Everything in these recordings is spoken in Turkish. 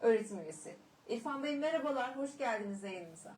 öğretim üyesi. İrfan Bey merhabalar, hoş geldiniz yayınımıza.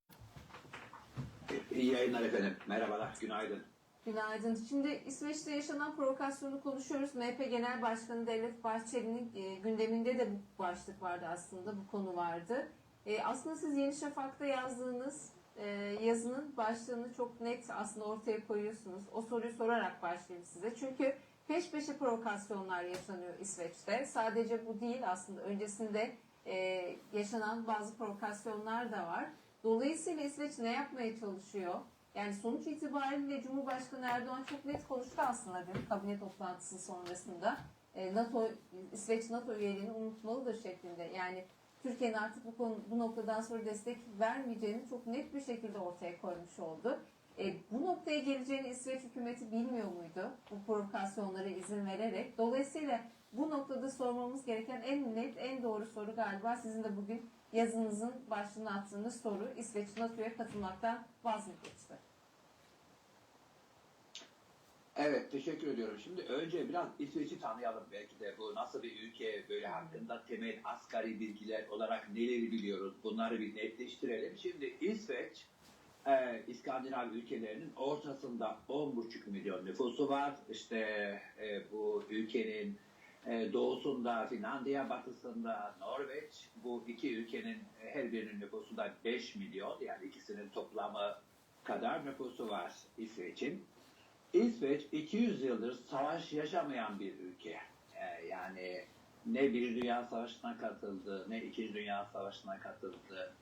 İyi yayınlar efendim. Merhabalar, günaydın. Günaydın. Şimdi İsveç'te yaşanan provokasyonu konuşuyoruz. MHP Genel Başkanı Devlet Bahçeli'nin e, gündeminde de bu başlık vardı aslında, bu konu vardı. E, aslında siz Yeni Şafak'ta yazdığınız e, yazının başlığını çok net aslında ortaya koyuyorsunuz. O soruyu sorarak başlayayım size. Çünkü peş peşe provokasyonlar yaşanıyor İsveç'te. Sadece bu değil aslında öncesinde e, yaşanan bazı provokasyonlar da var. Dolayısıyla İsveç ne yapmaya çalışıyor? Yani sonuç itibariyle Cumhurbaşkanı Erdoğan çok net konuştu aslında dün kabine toplantısı sonrasında. E, NATO İsveç NATO üyeliğini unutmalıdır şeklinde. Yani Türkiye'nin artık bu konu bu noktadan sonra destek vermeyeceğini çok net bir şekilde ortaya koymuş oldu. E, bu noktaya geleceğini İsveç hükümeti bilmiyor muydu? Bu provokasyonlara izin vererek. Dolayısıyla bu noktada sormamız gereken en net, en doğru soru galiba sizin de bugün yazınızın başlığına attığınız soru İsveç NATO'ya katılmaktan vaz mı geçti? Evet, teşekkür ediyorum. Şimdi önce biraz İsveç'i tanıyalım. Belki de bu nasıl bir ülke, böyle hakkında temel asgari bilgiler olarak neleri biliyoruz, bunları bir netleştirelim. Şimdi İsveç, e, İskandinav ülkelerinin ortasında 10,5 milyon nüfusu var. İşte e, bu ülkenin e, doğusunda Finlandiya, batısında Norveç. Bu iki ülkenin e, her birinin nüfusu da 5 milyon. Yani ikisinin toplamı kadar nüfusu var İsveç'in. İsveç 200 yıldır savaş yaşamayan bir ülke. Ee, yani ne bir Dünya Savaşı'na katıldı, ne İkinci Dünya Savaşı'na katıldı.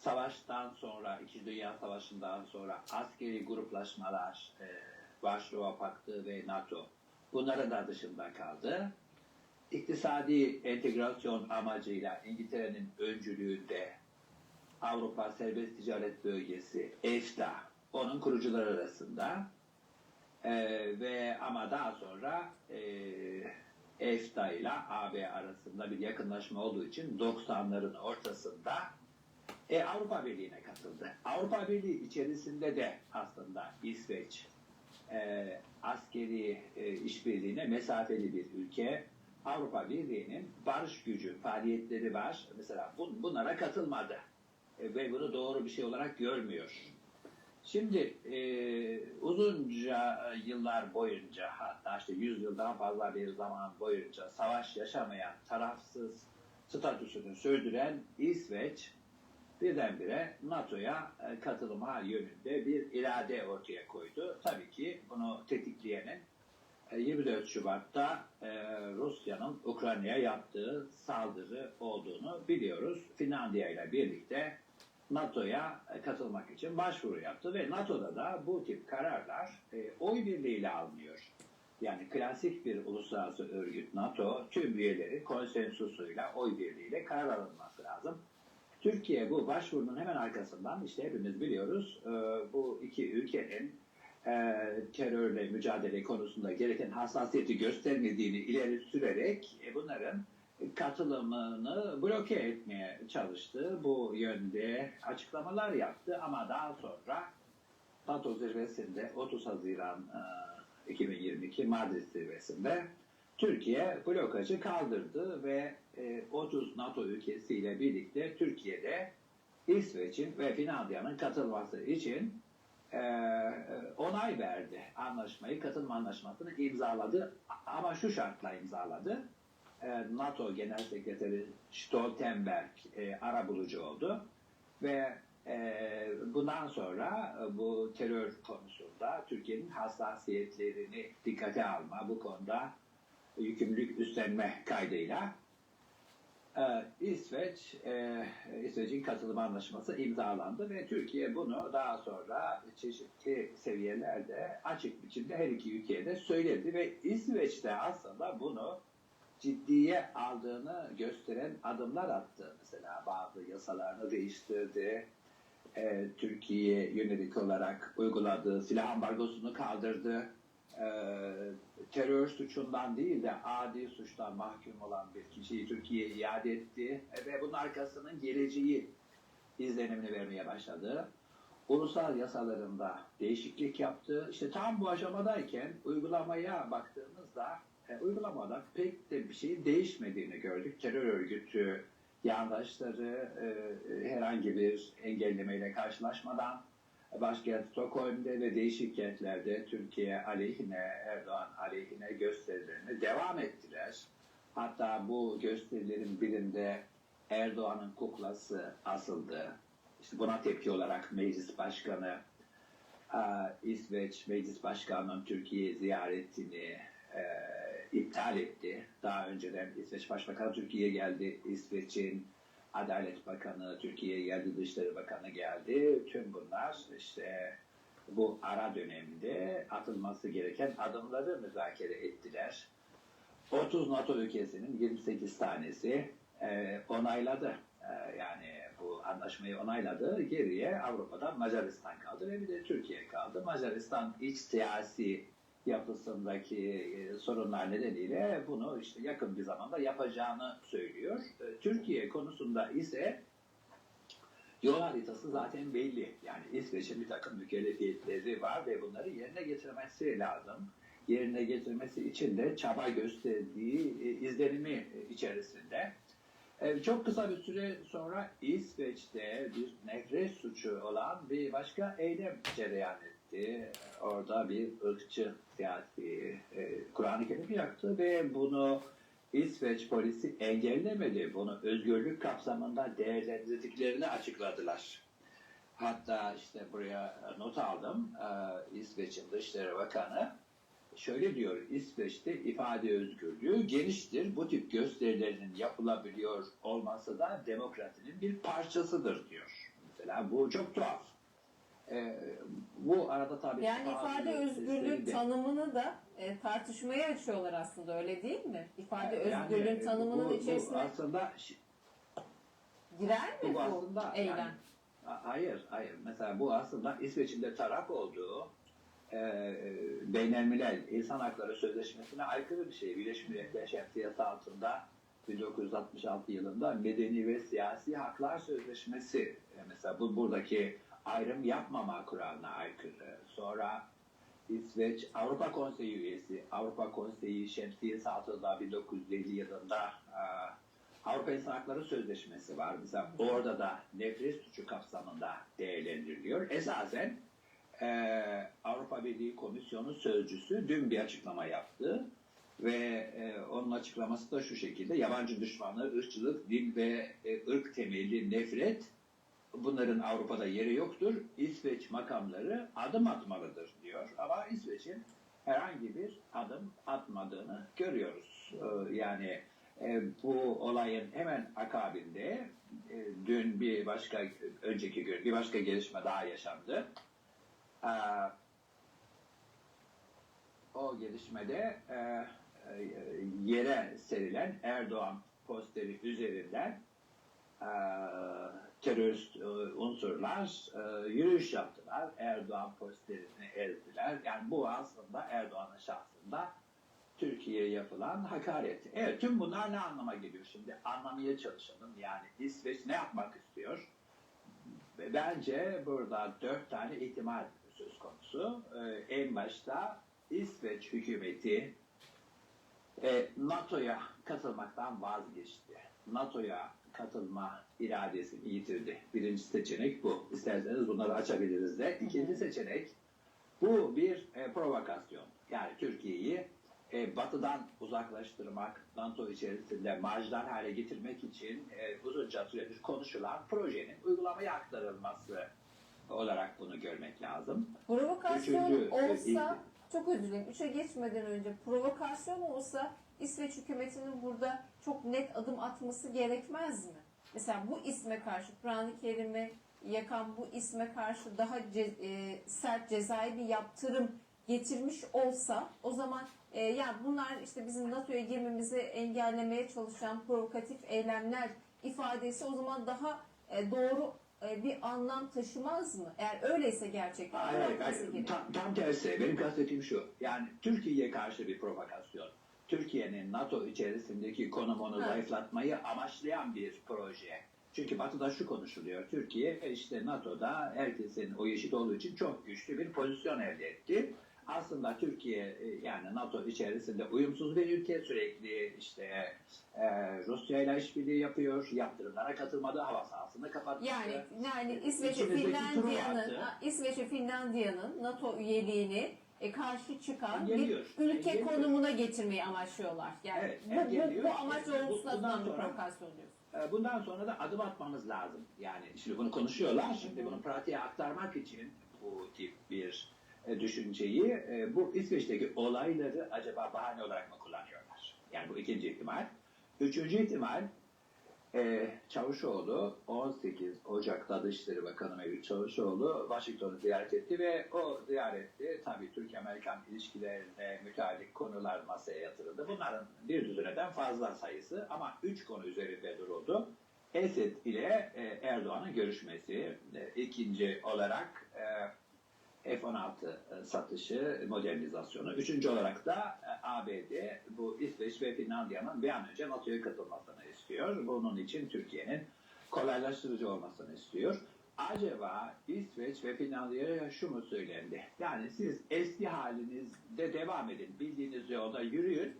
Savaştan sonra, İkinci Dünya Savaşı'ndan sonra askeri gruplaşmalar, e, Varşova Paktı ve NATO bunların da dışında kaldı. İktisadi entegrasyon amacıyla İngiltere'nin öncülüğünde Avrupa Serbest Ticaret Bölgesi EFTA onun kurucuları arasında ee, ve ama daha sonra e, EFTA ile AB arasında bir yakınlaşma olduğu için 90'ların ortasında e, Avrupa Birliği'ne katıldı. Avrupa Birliği içerisinde de aslında İsveç e, askeri e, işbirliğine mesafeli bir ülke. Avrupa Birliği'nin barış gücü faaliyetleri var. Mesela bun, bunlara katılmadı. E, ve bunu doğru bir şey olarak görmüyor. Şimdi e, uzunca yıllar boyunca hatta işte 100 yıldan fazla bir zaman boyunca savaş yaşamayan, tarafsız statüsünü sürdüren İsveç birdenbire NATO'ya e, katılma yönünde bir irade ortaya koydu. Tabii ki bunu tetikleyenin e, 24 Şubat'ta e, Rusya'nın Ukrayna'ya yaptığı saldırı olduğunu biliyoruz. Finlandiya ile birlikte NATO'ya e, katılmak için başvuru yaptı ve NATO'da da bu tip kararlar e, oy birliğiyle alınıyor. Yani klasik bir uluslararası örgüt NATO tüm üyeleri konsensusuyla oy birliğiyle karar alınması lazım. Türkiye bu başvurunun hemen arkasından işte hepimiz biliyoruz e, bu iki ülkenin e, terörle mücadele konusunda gereken hassasiyeti göstermediğini ileri sürerek e, bunların katılımını bloke etmeye çalıştı. Bu yönde açıklamalar yaptı ama daha sonra NATO zirvesinde 30 Haziran e, 2022 Madrid zirvesinde Türkiye blokajı kaldırdı ve 30 NATO ülkesiyle birlikte Türkiye'de İsveç'in ve Finlandiya'nın katılması için e, onay verdi. Anlaşmayı, katılma anlaşmasını imzaladı ama şu şartla imzaladı. E, NATO Genel Sekreteri Stoltenberg e, arabulucu oldu ve e, bundan sonra e, bu terör konusunda Türkiye'nin hassasiyetlerini dikkate alma, bu konuda yükümlülük üstlenme kaydıyla e, İsveç, e, İsveç'in katılım anlaşması imzalandı ve Türkiye bunu daha sonra çeşitli seviyelerde açık biçimde her iki ülkeye söyledi ve İsveç de aslında bunu ciddiye aldığını gösteren adımlar attı. Mesela bazı yasalarını değiştirdi. E, Türkiye yönelik olarak uyguladığı silah ambargosunu kaldırdı. E, terör suçundan değil de adi suçtan mahkum olan bir kişiyi Türkiye'ye iade etti. E, ve bunun arkasının geleceği izlenimini vermeye başladı. Ulusal yasalarında değişiklik yaptı. İşte tam bu aşamadayken uygulamaya baktığımızda e, uygulamada pek de bir şeyin değişmediğini gördük. Terör örgütü yandaşları e, herhangi bir engellemeyle karşılaşmadan başkent Stockholm'de ve değişik kentlerde Türkiye aleyhine, Erdoğan aleyhine gösterilerini devam ettiler. Hatta bu gösterilerin birinde Erdoğan'ın kuklası asıldı. İşte buna tepki olarak meclis başkanı e, İsveç Meclis Başkanı'nın Türkiye ziyaretini e, iptal etti. Daha önceden İsveç Başbakanı Türkiye'ye geldi. İsveç'in Adalet Bakanı Türkiye'ye geldi, Dışişleri Bakanı geldi. Tüm bunlar işte bu ara dönemde atılması gereken adımları müzakere ettiler. 30 NATO ülkesinin 28 tanesi e, onayladı. E, yani bu anlaşmayı onayladı. Geriye Avrupa'da Macaristan kaldı ve bir de Türkiye kaldı. Macaristan iç siyasi yapısındaki e, sorunlar nedeniyle bunu işte yakın bir zamanda yapacağını söylüyor. E, Türkiye konusunda ise yol haritası zaten belli. Yani İsveç'in bir takım mükellefiyetleri var ve bunları yerine getirmesi lazım. Yerine getirmesi için de çaba gösterdiği e, izlenimi içerisinde. Çok kısa bir süre sonra İsveç'te bir nefret suçu olan bir başka eylem cereyan etti. Orada bir ırkçı siyasi e, Kur'an-ı Kerim yaktı ve bunu İsveç polisi engellemedi. Bunu özgürlük kapsamında değerlendirdiklerini açıkladılar. Hatta işte buraya not aldım. Ee, İsveç'in Dışişleri Bakanı şöyle diyor. İsveç'te ifade özgürlüğü geniştir. Bu tip gösterilerin yapılabiliyor olması da demokrasinin bir parçasıdır diyor. Mesela bu çok tuhaf. Ee, bu arada tabii Yani ifade gösterileri de- tanımını da e, tartışmaya açıyorlar aslında öyle değil mi? İfade Yani özgürlüğün bu- tanımının bu içerisine aslında girer mi bu bu aslında eylem? yani- Ha- Hayır, hayır. Mesela bu aslında İsveç'in de taraf olduğu e, Beynelmilel İnsan Hakları Sözleşmesi'ne aykırı bir şey. Birleşmiş Milletler Şemsiyesi altında 1966 yılında Medeni ve Siyasi Haklar Sözleşmesi e, mesela bu buradaki ayrım yapmama kuralına aykırı. Sonra İsveç Avrupa Konseyi üyesi. Avrupa Konseyi Şemsiyesi altında 1950 yılında e, Avrupa İnsan Hakları Sözleşmesi var. Mesela orada da nefret suçu kapsamında değerlendiriliyor. Esasen e, Avrupa Birliği Komisyonu Sözcüsü dün bir açıklama yaptı. Ve e, onun açıklaması da şu şekilde. Yabancı düşmanlığı, ırkçılık, din ve e, ırk temelli nefret bunların Avrupa'da yeri yoktur. İsveç makamları adım atmalıdır diyor. Ama İsveç'in herhangi bir adım atmadığını görüyoruz. Ee, Yani e, bu olayın hemen akabinde e, dün bir başka önceki gün bir başka gelişme daha yaşandı. Ee, o gelişmede e, yere serilen Erdoğan posteri üzerinden terörist e, unsurlar e, yürüyüş yaptılar. Erdoğan posterini ezdiler. Yani bu aslında Erdoğan'ın şahsında Türkiye'ye yapılan hakaret. Evet tüm bunlar ne anlama geliyor şimdi? Anlamaya çalışalım. Yani İsveç ne yapmak istiyor? Bence burada dört tane ihtimal söz konusu. Ee, en başta İsveç hükümeti e, NATO'ya katılmaktan vazgeçti. NATO'ya katılma iradesini yitirdi. Birinci seçenek bu. İsterseniz bunları açabiliriz de. İkinci seçenek bu bir e, provokasyon. Yani Türkiye'yi e, batıdan uzaklaştırmak, NATO içerisinde marjinal hale getirmek için e, uzunca süredir konuşulan projenin uygulamaya aktarılması olarak bunu görmek lazım. Provokasyon Üçüncü, e, olsa, ilk- çok özür dilerim, üçe geçmeden önce provokasyon olsa İsveç hükümetinin burada çok net adım atması gerekmez mi? Mesela bu isme karşı, Kur'an-ı Kerim'i yakan bu isme karşı daha ce- e, sert cezai bir yaptırım getirmiş olsa o zaman e, ya bunlar işte bizim NATO'ya girmemizi engellemeye çalışan provokatif eylemler ifadesi o zaman daha e, doğru e, bir anlam taşımaz mı? Eğer öyleyse gerçekten Hayır, hayır. Tam, tam tersi. Benim kastettiğim şu. Yani Türkiye'ye karşı bir provokasyon. Türkiye'nin NATO içerisindeki konumunu Evet. zayıflatmayı amaçlayan bir proje. Çünkü Batı'da şu konuşuluyor. Türkiye işte NATO'da herkesin o eşit olduğu için çok güçlü bir pozisyon elde etti. aslında Türkiye e, yani NATO içerisinde uyumsuz bir ülke sürekli işte e, Rusya ile işbirliği yapıyor, yaptırımlara katılmadı, hava sahasını kapatmıştı. Yani yani İsveç ve İçimizdeki Finlandiya'nın Truvat'ı- ha, İsveç ve Finlandiya'nın NATO üyeliğini e, karşı çıkan Engelliyor, bir ülke engelliyor. konumuna getirmeyi amaçlıyorlar. Yani Evet, bu, bu, engelliyor. bu amaç Bu- doğrultusunda bundan atılan bir sonra- provokasyon diyorsun. E, Bundan sonra da adım atmamız lazım. Yani şimdi bunu konuşuyorlar. Şimdi bunu pratiğe aktarmak için bu tip bir e, düşünceyi e, bu İsveç'teki olayları acaba bahane olarak mı kullanıyorlar? Yani bu ikinci ihtimal. Üçüncü ihtimal e, Çavuşoğlu 18 Ocak'ta Dışişleri Bakanı Mevlüt Çavuşoğlu Washington'u ziyaret etti ve o ziyarette tabii Türk-Amerikan ilişkilerine müteallik konular masaya yatırıldı. Bunların bir düzineden fazla sayısı ama üç konu üzerinde duruldu. Esed ile e, Erdoğan'ın görüşmesi, e, ikinci olarak e, F-16 satışı, modernizasyonu. Üçüncü olarak da e, ABD bu İsveç ve Finlandiya'nın bir an önce NATO'ya katılmasını istiyor. Bunun için Türkiye'nin kolaylaştırıcı olmasını istiyor. Acaba İsveç ve Finlandiya'ya şu mu söylendi? Yani siz eski halinizde devam edin, bildiğiniz yolda yürüyün.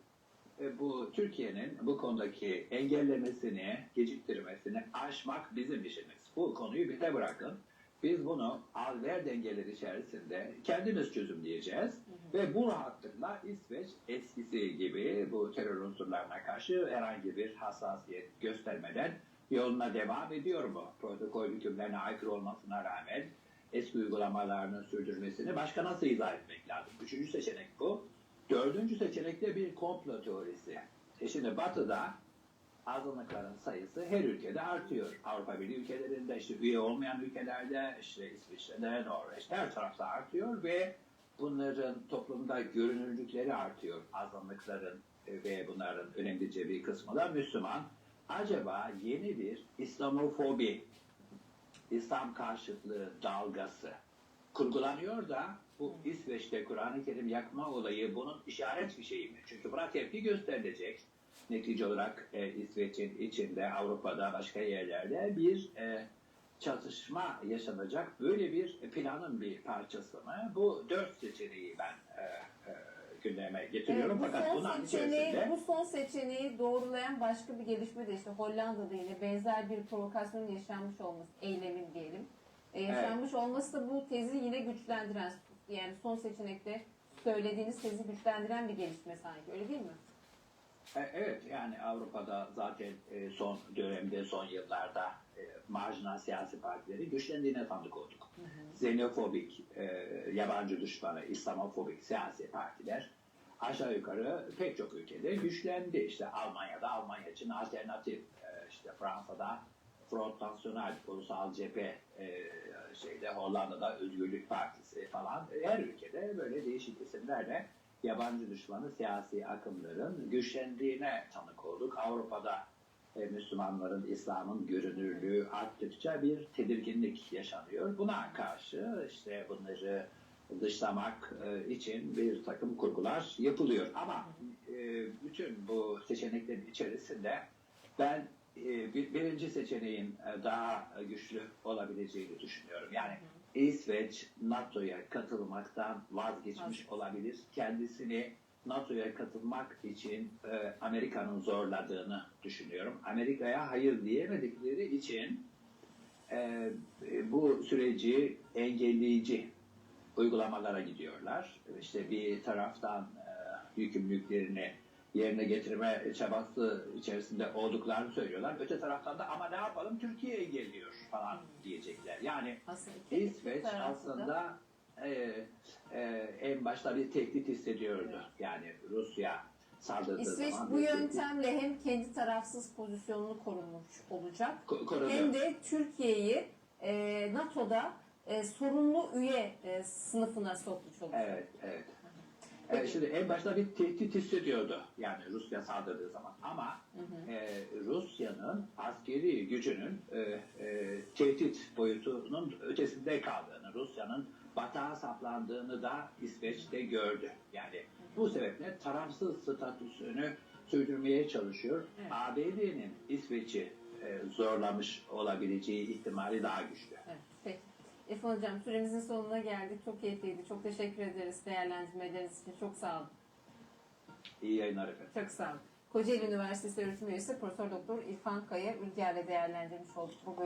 E, Bu Türkiye'nin bu konudaki engellemesini, geciktirmesini aşmak bizim işimiz. Bu konuyu bize bırakın. Biz bunu al-ver dengeleri içerisinde kendimiz çözümleyeceğiz. Ve bu rahatlıkla İsveç eskisi gibi bu terör unsurlarına karşı herhangi bir hassasiyet göstermeden yoluna devam ediyor mu? Protokol hükümlerine aykırı olmasına rağmen eski uygulamalarını sürdürmesini başka nasıl izah etmek lazım? Üçüncü seçenek bu. Dördüncü seçenek de bir komplo teorisi. E şimdi Batı'da azınlıkların sayısı her ülkede artıyor. Avrupa Birliği ülkelerinde, işte üye olmayan ülkelerde, işte İsviçre'de, Norveç'te her tarafta artıyor ve bunların toplumda görünürlükleri artıyor. Azınlıkların e, ve bunların önemlice bir kısmı da Müslüman. Acaba yeni bir İslamofobi, İslam karşıtlığı dalgası kurgulanıyor da bu İsveç'te Kur'an-ı Kerim yakma olayı bunun işaret bir şeyi mi? Çünkü buna tepki gösterilecek. Netice olarak e, İsveç'in içinde, Avrupa'da, başka yerlerde bir e, çatışma yaşanacak. Böyle bir planın bir parçası mı? Bu dört seçeneği ben e, e, gündeme getiriyorum. Evet, bu Fakat son seçeneği, içerisinde bu son seçeneği doğrulayan başka bir gelişme de işte Hollanda'da yine benzer bir provokasyon yaşanmış olması, eylemin diyelim. E, yaşanmış olması da bu tezi yine güçlendiren, yani son seçenekte söylediğiniz tezi güçlendiren bir gelişme sanki, öyle değil mi? E, Evet yani Avrupa'da zaten e, son dönemde son yıllarda e, marjinal siyasi partileri güçlendiğine tanık olduk. Xenofobik, e, yabancı düşmanı, İslamofobik siyasi partiler aşağı yukarı pek çok ülkede güçlendi. İşte Almanya'da Almanya için alternatif, işte Fransa'da Front National, Ulusal Cephe, şeyde Hollanda'da Özgürlük Partisi falan. Her ülkede böyle değişik isimlerle yabancı düşmanı siyasi akımların güçlendiğine tanık olduk. Avrupa'da e, Müslümanların, İslam'ın görünürlüğü arttıkça bir tedirginlik yaşanıyor. Buna karşı işte bunları dışlamak e, için bir takım kurgular yapılıyor. Ama e, bütün bu seçeneklerin içerisinde ben e, bir- birinci seçeneğin daha güçlü olabileceğini düşünüyorum. Yani İsveç NATO'ya katılmaktan vazgeçmiş Vazgeç. olabilir. Kendisini NATO'ya katılmak için e, Amerika'nın zorladığını düşünüyorum. Amerika'ya hayır diyemedikleri için e, e, bu süreci engelleyici uygulamalara gidiyorlar. İşte bir taraftan e, yükümlülüklerini yerine getirme çabası içerisinde olduklarını söylüyorlar. Öte taraftan da ama ne yapalım Türkiye engelliyor falan diyecekler. Yani Aslında İsveç aslında e, e, en başta bir tehdit hissediyordu. Yani Rusya saldırdığı İsveç zaman bu yöntemle hem kendi tarafsız pozisyonunu korumuş olacak ko- korunuyor. hem de Türkiye'yi e, NATO'da e, sorumlu üye e, sınıfına sokmuş olacak. Evet, evet. Peki. Ee, şimdi en başta bir tehdit hissediyordu. Yani Rusya saldırdığı zaman. Ama Hı hı. e, Rusya'nın askeri gücünün e, e, tehdit boyutunun ötesinde kaldığını, Rusya'nın batağa saplandığını da İsveç'te gördü. Yani bu sebeple tarafsız statüsünü sürdürmeye çalışıyor. Evet. ABD'nin İsveç'i e, zorlamış olabileceği ihtimali daha güçlü. Evet, İrfan Hocam süremizin sonuna geldik. Çok keyifliydi. Çok teşekkür ederiz değerlendirmeleriniz için. Çok sağ olun. İyi yayınlar efendim. Çok sağ olun. Kocaeli Üniversitesi öğretim üyesi Profesör Doktor İrfan Kaya Ülger'le değerlendirmiş olduk bu bölümü.